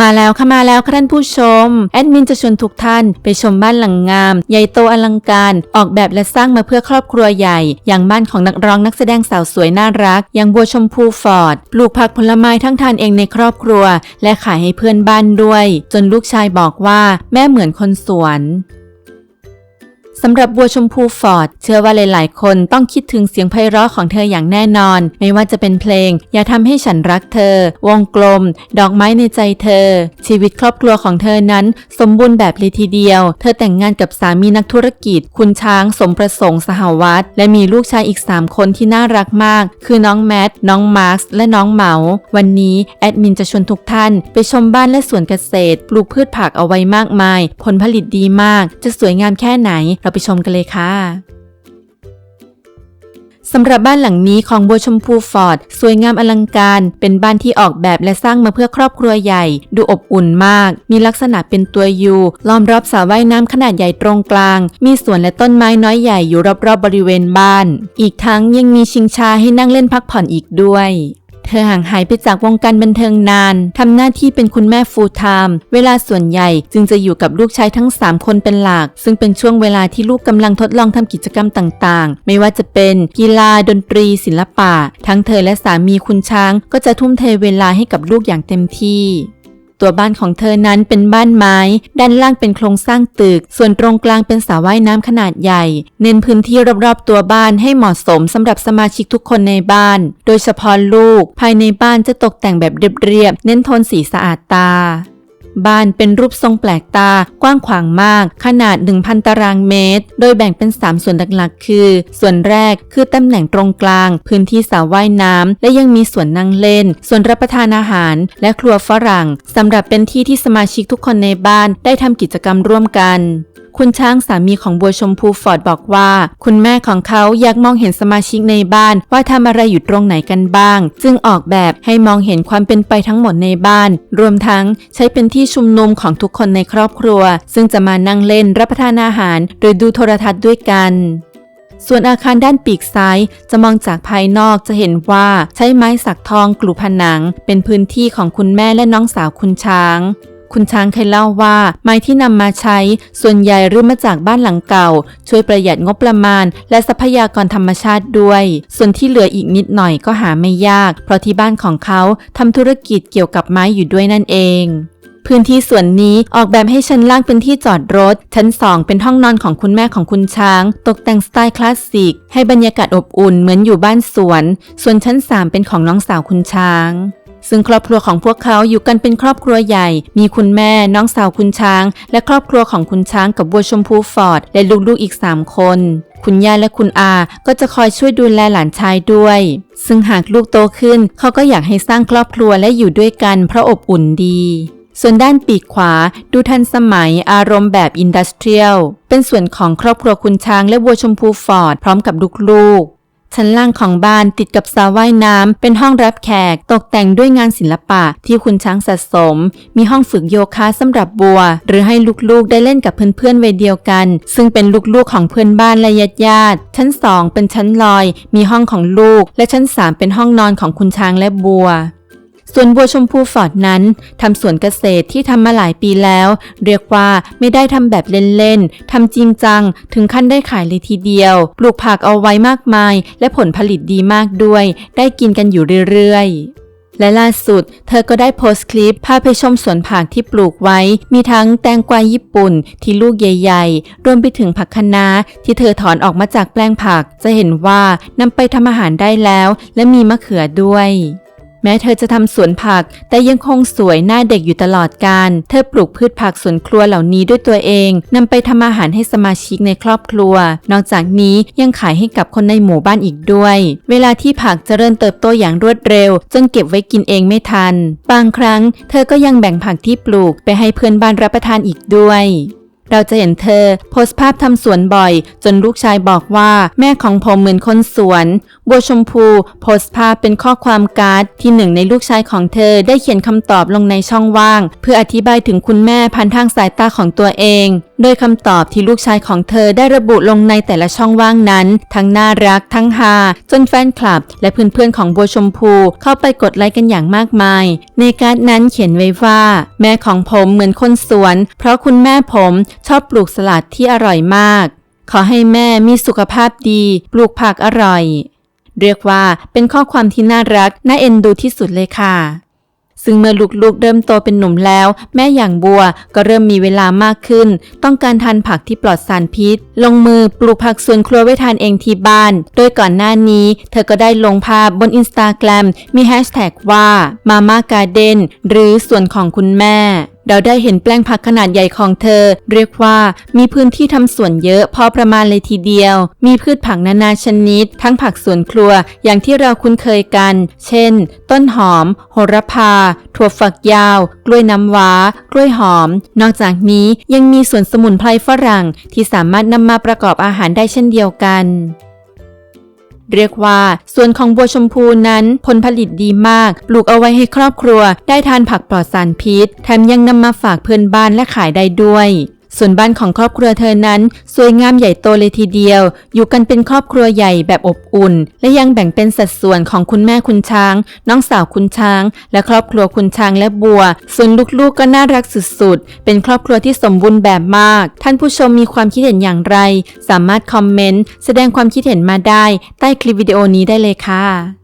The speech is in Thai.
มาแล้วค่ะมาแล้วค่ะท่านผู้ชม แอดมินจะชวนทุกท่านไปชมบ้านหลังงาม ใหญ่โตอลังการ ออกแบบและสร้างมาเพื่อครอบครัวใหญ่ อย่างบ้านของนักร้องนักแสดงสาวสวยน่ารัก อย่างบัวชมพูฟอร์ด ปลูกผักผลไม้ทั้งทานเองในครอบครัว และขายให้เพื่อนบ้านด้วย จนลูกชายบอกว่า แม่เหมือนคนสวน สำหรับบัวชมพูฟอร์ด เชื่อว่าหลาย ๆ คนต้องคิดถึงเสียงไพเราะของเธออย่างแน่นอน ไม่ว่าจะเป็นเพลง อย่าทำให้ฉันรักเธอ วงกลม ดอกไม้ในใจเธอ ชีวิตครอบครัวของเธอนั้น สมบูรณ์แบบเลยทีเดียว เธอแต่งงานกับสามีนักธุรกิจ คุณช้างสมประสงค์สหวัตและมีลูกชายอีก 3 คนที่น่ารักมาก คือน้องแมท น้องมาร์คและน้องเหมา วันนี้แอดมินจะชวนทุกท่าน ไปชมบ้านและสวนเกษตร ปลูกพืชผักเอาไว้มากมาย ผลผลิตดีมาก จะสวยงามแค่ไหนเราไปชมกันเลยค่ะสำหรับบ้านหลังนี้ของบัวชมพูฟอร์ด สวยงามอลังการ เป็นบ้านที่ออกแบบและสร้างมาเพื่อครอบครัวใหญ่ ดูอบอุ่นมาก มีลักษณะเป็นตัวยูล้อมรอบสระว่ายน้ำขนาดใหญ่ตรงกลาง มีสวนและต้นไม้น้อยใหญ่อยู่รอบๆบริเวณบ้าน อีกทั้งยังมีชิงชาให้นั่งเล่นพักผ่อนอีกด้วย เธอห่างหายไปจากวงการบันเทิงนาน ทำหน้าที่เป็นคุณแม่ฟูลไทม์ เวลาส่วนใหญ่จึงจะอยู่กับลูกชายทั้ง 3 คนเป็นหลัก ซึ่งเป็นช่วงเวลาที่ลูกกำลังทดลองทำกิจกรรมต่างๆ ไม่ว่าจะเป็นกีฬาดนตรี ศิลปะ ทั้งเธอและสามีคุณช้าง ก็จะทุ่มเทเวลาให้กับลูกอย่างเต็มที่ ตัวบ้านของเธอนั้นเป็นบ้านไม้ ด้านล่างเป็นโครงสร้างตึก ส่วนตรงกลางเป็นสระว่ายน้ำขนาดใหญ่ เน้นพื้นที่รอบๆตัวบ้านให้เหมาะสมสำหรับสมาชิกทุกคนในบ้าน โดยเฉพาะลูก ภายในบ้านจะตกแต่งแบบเรียบๆเน้นโทนสีสะอาดตา บ้านเป็นรูปทรงแปลกตากว้างขวางมาก ขนาด 1,000 ตารางเมตร โดยแบ่งเป็น 3 ส่วนหลักๆ คือ ส่วนแรกคือตำแหน่งตรงกลาง พื้นที่สระว่ายน้ำ และยังมีส่วนนั่งเล่น ส่วนรับประทานอาหาร และครัวฝรั่งสำหรับเป็นที่ที่สมาชิกทุกคนในบ้านได้ทำกิจกรรมร่วมกัน คุณช้างสามีของบัวชมพูฟอร์ดบอกว่า คุณแม่ของเขาอยากมองเห็นสมาชิกในบ้านว่าทำอะไรอยู่ตรงไหนกันบ้าง จึงออกแบบให้มองเห็นความเป็นไปทั้งหมดในบ้าน รวมทั้งใช้เป็นที่ชุมนุมของทุกคนในครอบครัว ซึ่งจะมานั่งเล่นรับประทานอาหารโดยดูโทรทัศน์ด้วยกันส่วนอาคารด้านปีกซ้ายจะมองจากภายนอกจะเห็นว่าใช้ไม้สักทองกลูผนัง เป็นพื้นที่ของคุณแม่และน้องสาวคุณช้าง คุณช้างเคยเล่าว่า ไม้ที่นำมาใช้ส่วนใหญ่รื้อมาจากบ้านหลังเก่า ช่วยประหยัดงบประมาณ และทรัพยากรธรรมชาติด้วย ส่วนที่เหลืออีกนิดหน่อยก็หาไม่ยาก เพราะที่บ้านของเขาทำธุรกิจเกี่ยวกับไม้อยู่ด้วยนั่นเองพื้นที่ส่วนนี้ออกแบบให้ชั้นล่างเป็นที่จอดรถ ชั้น 2 เป็นห้องนอนของคุณแม่ของคุณช้าง ตกแต่งสไตล์คลาสสิก ให้บรรยากาศอบอุ่นเหมือนอยู่บ้านสวน ส่วนชั้น 3 เป็นของน้องสาวคุณช้าง ซึ่งครอบครัวของพวกเขาอยู่กันเป็นครอบครัวใหญ่ มีคุณแม่ น้องสาวคุณช้าง และครอบครัวของคุณช้างกับบัวชมพูฟอร์ด และลูกๆอีก 3 คน คุณย่าและคุณอาก็จะคอยช่วยดูแลหลานชายด้วย ซึ่งหากลูกโตขึ้น เขาก็อยากให้สร้างครอบครัวและอยู่ด้วยกันเพราะอบอุ่นดี ส่วนด้านปีกขวา ดูทันสมัยอารมณ์แบบอินดัสเทรียล เป็นส่วนของครอบครัวคุณช้างและบัวชมพูฟอร์ดพร้อมกับลูกๆ ชั้นล่างของบ้านติดกับสระว่ายน้ำเป็นห้องรับแขก ตกแต่งด้วยงานศิลปะที่คุณช้างสะสม มีห้องฝึกโยคะสำหรับบัว หรือให้ลูกๆได้เล่นกับเพื่อนๆวัยเดียวกัน ซึ่งเป็นลูกๆของเพื่อนบ้านและญาติๆชั้น2เป็นชั้นลอย มีห้องของลูก และชั้น3เป็นห้องนอนของคุณช้างและบัว ส่วนบัวชมพูฟอร์ดนั้นทำสวนเกษตรที่ทำมาหลายปีแล้ว เรียกว่าไม่ได้ทำแบบเล่นๆทำจริงจัง ถึงขั้นได้ขายเลยทีเดียว ปลูกผักเอาไว้มากมาย และผลผลิตดีมากด้วย ได้กินกันอยู่เรื่อยๆและล่าสุด เธอก็ได้โพสต์คลิปพาไปชมสวนผักที่ปลูกไว้ มีทั้งแตงกวาญี่ปุ่นที่ลูกใหญ่ๆ รวมไปถึงผักคะน้าที่เธอถอนออกมาจากแปลงผัก จะเห็นว่านำไปทำอาหารได้แล้ว และมีมะเขือด้วย แม้เธอจะทำสวนผัก แต่ยังคงสวยหน้าเด็กอยู่ตลอดการ เธอปลูกพืชผักสวนครัวเหล่านี้ด้วยตัวเองนำไปทำอาหารให้สมาชิกในครอบครัว นอกจากนี้ยังขายให้กับคนในหมู่บ้านอีกด้วย เวลาที่ผักเจริญเติบโตอย่างรวดเร็ว จนเก็บไว้กินเองไม่ทัน บางครั้ง เธอก็ยังแบ่งผักที่ปลูกไปให้เพื่อนบ้านรับประทานอีกด้วยเราจะเห็นเธอ โพสต์ภาพทำสวนบ่อย จนลูกชายบอกว่า แม่ของผมเหมือนคนสวนบัวชมพูโพสต์ภาพเป็นข้อความการ์ดที่หนึ่งในลูกชายของเธอได้เขียนคำตอบลงในช่องว่าง เพื่ออธิบายถึงคุณแม่ผ่านทางสายตาของตัวเอง โดยคำตอบที่ลูกชายของเธอได้ระบุลงในแต่ละช่องว่างนั้น ทั้งน่ารักทั้งฮาจนแฟนคลับ และเพื่อนๆของบัวชมพูเข้าไปกดไลค์กันอย่างมากมาย ในการ์ดนั้นเขียนไว้ว่า แม่ของผมเหมือนคนสวน เพราะคุณแม่ผมชอบปลูกสลัดที่อร่อยมาก ขอให้แม่มีสุขภาพดี ปลูกผักอร่อย เรียกว่าเป็นข้อความที่น่ารัก น่าเอ็นดูที่สุดเลยค่ะ ซึ่งเมื่อลูกๆเริ่มโตเป็นหนุ่มแล้ว แม่อย่างบัวก็เริ่มมีเวลามากขึ้น ต้องการทานผักที่ปลอดสารพิษ ลงมือปลูกผักสวนครัวไว้ทานเองที่บ้าน โดยก่อนหน้านี้เธอก็ได้ลงภาพบนอินสตาแกรมมีแฮชแท็กว่ามาม่าการ์เดนหรือสวนของคุณแม่ เราได้เห็นแปลงผักขนาดใหญ่ของเธอ เรียกว่ามีพื้นที่ทำสวนเยอะพอประมาณเลยทีเดียว มีพืชผักนานาชนิด ทั้งผักสวนครัวอย่างที่เราคุ้นเคยกัน เช่น ต้นหอม โหระพา ถั่วฝักยาว กล้วยน้ำว้า กล้วยหอม นอกจากนี้ยังมีสวนสมุนไพรฝรั่งที่สามารถนำมาประกอบอาหารได้เช่นเดียวกัน เรียกว่าส่วนของบัวชมพูนั้นผลผลิตดีมาก ปลูกเอาไว้ให้ครอบครัว ได้ทานผักปลอดสารพิษ แถมยังนำมาฝากเพื่อนบ้านและขายได้ด้วย ส่วนบ้านของครอบครัวเธอนั้น สวยงามใหญ่โตเลยทีเดียว อยู่กันเป็นครอบครัวใหญ่แบบอบอุ่น และยังแบ่งเป็นสัดส่วนของคุณแม่คุณช้าง น้องสาวคุณช้าง และครอบครัวคุณช้างและบัว ส่วนลูกๆก็น่ารักสุดๆ เป็นครอบครัวที่สมบูรณ์แบบมาก ท่านผู้ชมมีความคิดเห็นอย่างไร สามารถคอมเมนต์แสดงความคิดเห็นมาได้ ใต้คลิปวิดีโอนี้ได้เลยค่ะ